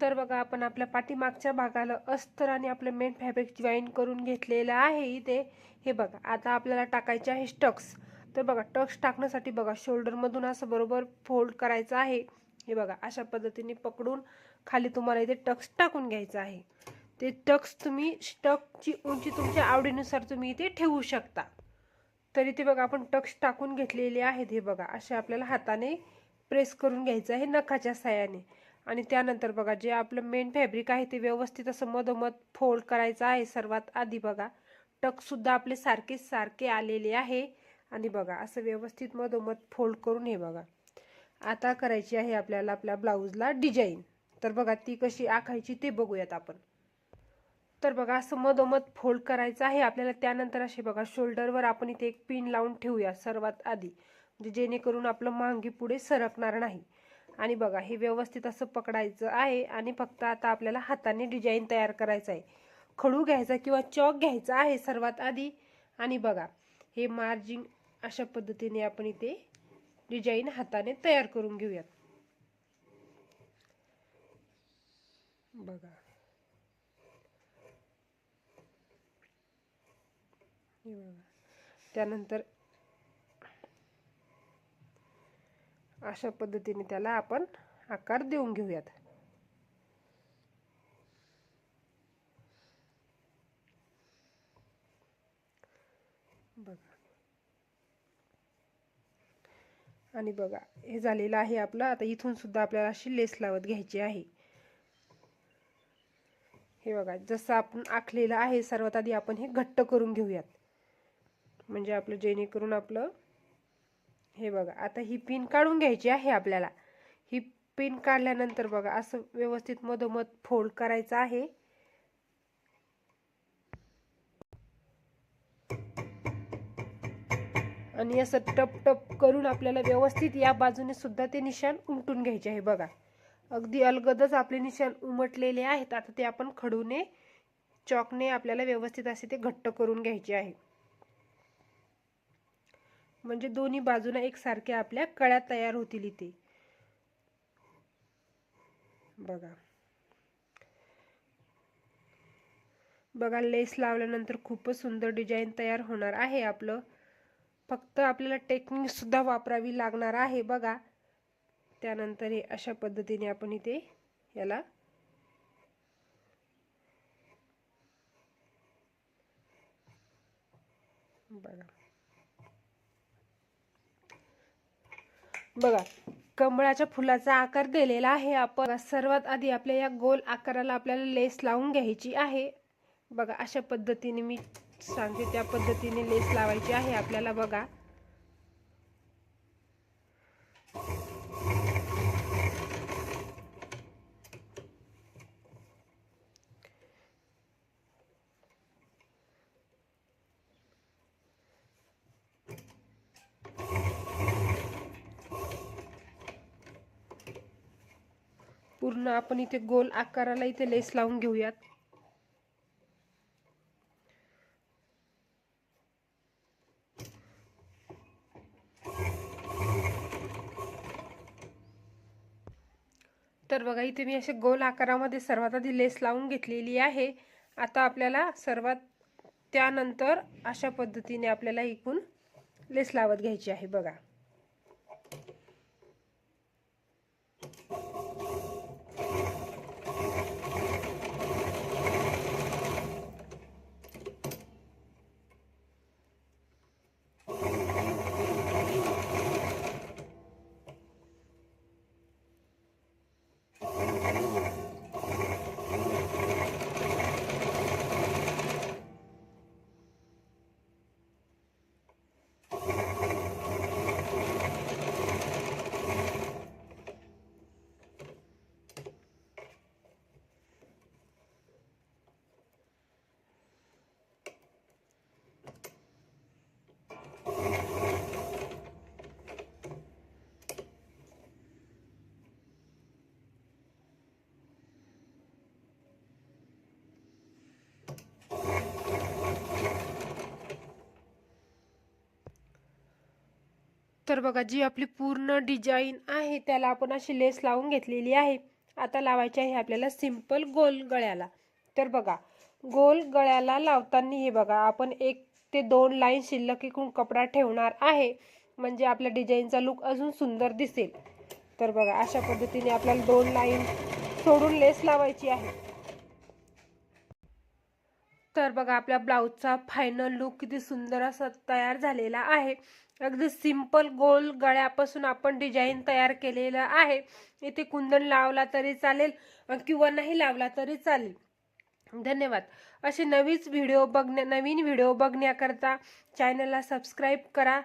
तर बघा आपण आपल्या पाठीमागच्या भागाला अस्तर आणि आपलं मेन फॅब्रिक जॉईन करून घेतलेलं आहे इथे. हे बघा आता आपल्याला टाकायचे आहे स्टक्स तर बघा टक्स टाकण्यासाठी बघा शोल्डरमधून असं बरोबर फोल्ड करायचं आहे. हे बघा अशा पद्धतीने पकडून खाली तुम्हाला इथे टक्स टाकून घ्यायचं आहे. ते टक्स तुम्ही स्टकची उंची तुमच्या आवडीनुसार तुम्ही इथे ठेवू शकता. तर इथे बघा आपण टक्स टाकून घेतलेले आहेत हे बघा. असे आपल्याला हाताने प्रेस करून घ्यायचं आहे नखाच्या साह्याने. आणि त्यानंतर बघा जे आपलं मेन फॅब्रिक आहे ते व्यवस्थित असं मधोमध फोल्ड करायचं आहे सर्वात आधी बघा. टकसुद्धा आपले सारखे सारखे आलेले आहे. आणि बघा असं व्यवस्थित मधोमध फोल्ड करून हे बघा. आता करायची आहे आपल्याला आपल्या ब्लाऊजला डिझाईन तर बघा ती कशी आखायची ते बघूयात आपण. तर बघा असं मधोमध फोल्ड करायचं आहे. आपल्याला त्यानंतर असे बघा शोल्डरवर आपण इथे एक पिन लावून ठेवूया सर्वात आधी. म्हणजे जेणेकरून आपलं मांगी पुढे सरकणार नाही. आणि बघा हे व्यवस्थित असं पकडायचं आहे आणि फक्त आता आपल्याला हाताने डिझाईन तयार करायचं आहे. खडू घ्यायचा किंवा चॉक घ्यायचा आहे सर्वात आधी. आणि बघा हे मार्जिंग अशा पद्धतीने आपण इथे डिझाईन हाताने तयार करून घेऊयात. बघा. बघा. त्यानंतर अशा पद्धतीने त्याला आपण आकार देऊन घेऊयात. बघा. आणि बघा हे झालेलं आहे आपलं. आता इथून सुद्धा आपल्याला अशी लेस लावत घ्यायची आहे. हे बघा जसं आपण आखलेलं आहे सर्वात आधी आपण हे घट्ट करून घेऊयात. म्हणजे आपलं जेणेकरून आपलं हे बघा आता ही पिन काढून घ्यायची आहे आपल्याला. ही पिन काढल्यानंतर बघा असं व्यवस्थित मधोमध फोल्ड करायचं आहे. आणि असं टप टप करून आपल्याला व्यवस्थित या बाजूने सुद्धा ते निशाण उमटून घ्यायचे आहे बघा. अगदी अलगदच आपले निशाण उमटलेले आहेत. आता ते आपण खडूने चॉकने आपल्याला व्यवस्थित असे ते घट्ट करून घ्यायचे आहे. म्हणजे दोन्ही बाजूला एकसारख्या आपल्या कळ्या तयार होतील इथे. बघा. बघा लेस लावल्यानंतर खूपच सुंदर डिझाईन तयार होणार आहे आपलं. फक्त आपल्याला टेक्निक सुद्धा वापरावी लागणार आहे बघा. त्यानंतर हे अशा पद्धतीने आपण इथे याला बघा. बघा. कमळाच्या फुलाचा आकार दिलेला आहे. आपण सर्वात आधी आपल्या या गोल आकाराला आपल्याला लेस लावून घ्यायची आहे. बघा अशा पद्धतीने मी सांगते त्या पद्धतीने लेस लावायची आहे आपल्याला बघा. पूर्ण आपण इथे गोल आकाराला इथे लेस लावून घेऊयात. तर बघा इथे मी असे गोल आकारामध्ये सर्वात आधी लेस लावून घेतलेली आहे. आता आपल्याला सर्वात त्यानंतर अशा पद्धतीने आपल्याला एकूण लेस लावत घ्यायची आहे बघा. तर बघा जी आपली पूर्ण डिझाईन आहे त्याला आपण अशी लेस लावून घेतलेली आहे. आता लावायची आहे आपल्याला सिंपल गोल गळ्याला. तर बघा गोल गळ्याला लावताना हे बघा आपण एक ते दोन लाईन शिल्लक इकडून कपडा ठेवणार आहे. म्हणजे आपल्या डिझाईनचा लुक अजून सुंदर दिसेल. तर बघा अशा पद्धतीने आपल्याला दोन लाईन सोडून लेस लावायची आहे. तर बघा आपल्या ब्लाऊजचा फायनल लुक किती सुंदर असा तयार झालेला आहे. अगदी सिंपल गोल गळ्यापासून आपण डिझाईन तयार केलेलं आहे. इथे कुंदन लावला तरी चालेल किंवा नाही लावला तरी चालेल. धन्यवाद. असे नवीच व्हिडिओ बघण्या नवीन व्हिडिओ बघण्याकरता चॅनलला सबस्क्राईब करा.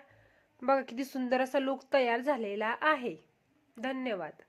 बघा किती सुंदर असा लुक तयार झालेला आहे. धन्यवाद.